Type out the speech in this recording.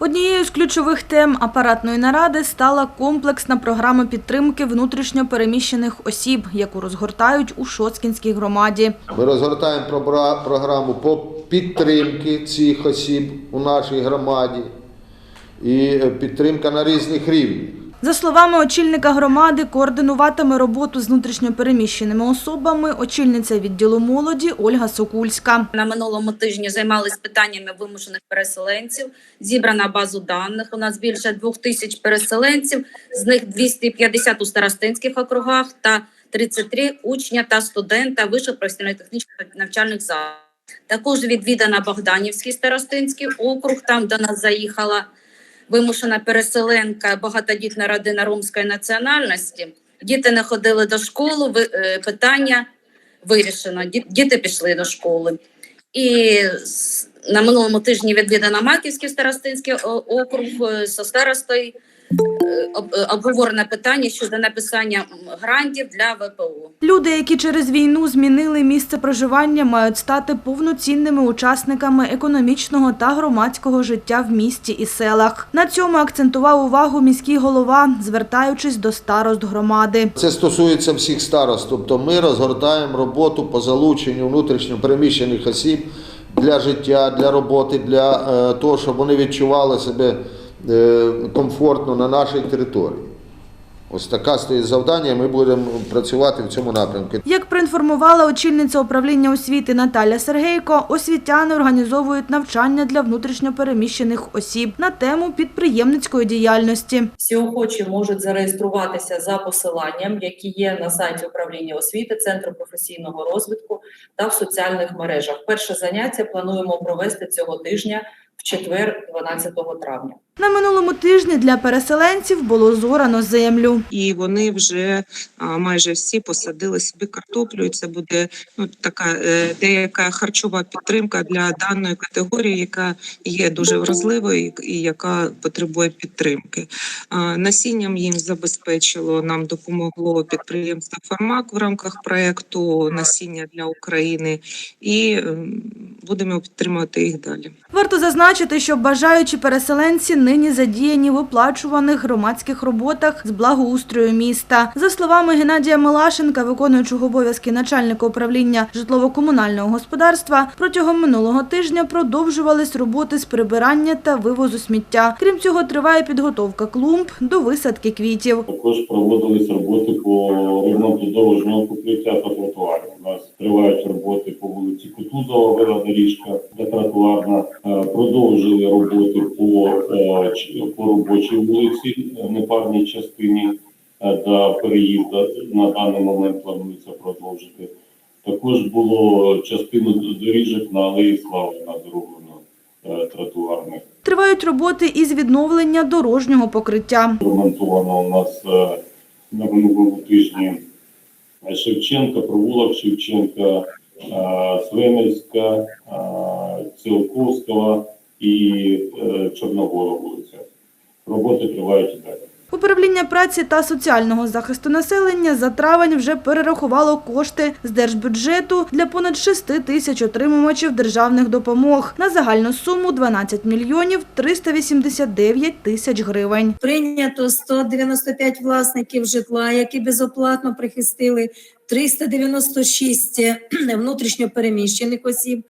Однією з ключових тем апаратної наради стала комплексна програма підтримки внутрішньо переміщених осіб, яку розгортають у Шоцкінській громаді. Ми розгортаємо програму по підтримки цих осіб у нашій громаді і е, підтримка на різних рівнях. За словами очільника громади, координуватиме роботу з внутрішньо переміщеними особами очільниця відділу молоді Ольга Сокульська. На минулому тижні займалися питаннями вимушених переселенців. Зібрана базу даних. У нас більше двох тисяч переселенців, з них 250 у старостинських округах та 33 учня та студента вищих професійно-технічних навчальних закладів. Також відвідана Богданівський старостинський округ, там до нас заїхала вимушена переселенка, багатодітна родина ромської національності. Діти не ходили до школи. е, Питання вирішено. Діти пішли до школи. І на минулому тижні відвідана Маківський старостинський округ е, зі старостою. е, е, Обговорено питання щодо написання грантів для ВПО. Люди, які через війну змінили місце проживання, мають стати повноцінними учасниками економічного та громадського життя в місті і селах. На цьому акцентував увагу міський голова, звертаючись до старост громади. Це стосується всіх старост. Тобто ми розгортаємо роботу по залученню внутрішньо переміщених осіб для життя, для роботи, для е, того, щоб вони відчували себе е, комфортно на нашій території. Ось така стоїть завдання, і ми будемо працювати в цьому напрямку. Як проінформувала очільниця управління освіти Наталя Сергейко, освітяни організовують навчання для внутрішньо переміщених осіб на тему підприємницької діяльності. Всі охочі можуть зареєструватися за посиланням, які є на сайті управління освіти, Центру професійного розвитку та в соціальних мережах. Перше заняття плануємо провести цього тижня в четвер, 12 травня. На минулому тижні для переселенців було зорано землю. і вони вже майже всі посадили собі картоплю. І це буде ну така е, деяка харчова підтримка для даної категорії, яка є дуже вразливою і, яка потребує підтримки. Насінням їм забезпечило нам допомогло підприємство Фармак в рамках проекту насіння для України, і ем, будемо підтримувати їх далі. Варто зазначити, що бажаючі переселенці нині задіяні в оплачуваних громадських роботах з благоустрою міста. За словами Геннадія Милашенка, виконуючого обов'язки начальника управління житлово-комунального господарства, протягом минулого тижня продовжувались роботи з прибирання та вивозу сміття. Крім цього, триває підготовка клумб до висадки квітів. Також проводились роботи по ремонту дорожнього покриття та тротуарів. Нас тривають роботи по вулиці Кутузова, велодоріжка та тротуарна. Е, Продовжили роботи по, е, по робочій вулиці, е, непарній частині до переїзду. На даний момент планується продовжити. Також було частину доріжок на алеї Слави надроблено е, тротуарних. Тривають роботи із відновлення дорожнього покриття. ремонтовано у нас на минулому тижні Шевченка, провулок Шевченка, е, Свенельська, е, Цілковського і е, Чорногора вулиця. Роботи тривають і далі. Управління праці та соціального захисту населення за травень вже перерахувало кошти з держбюджету для понад 6 тисяч отримувачів державних допомог на загальну суму 12 мільйонів 389 тисяч гривень. Прийнято 195 власників житла, які безоплатно прихистили 396 внутрішньо переміщених осіб.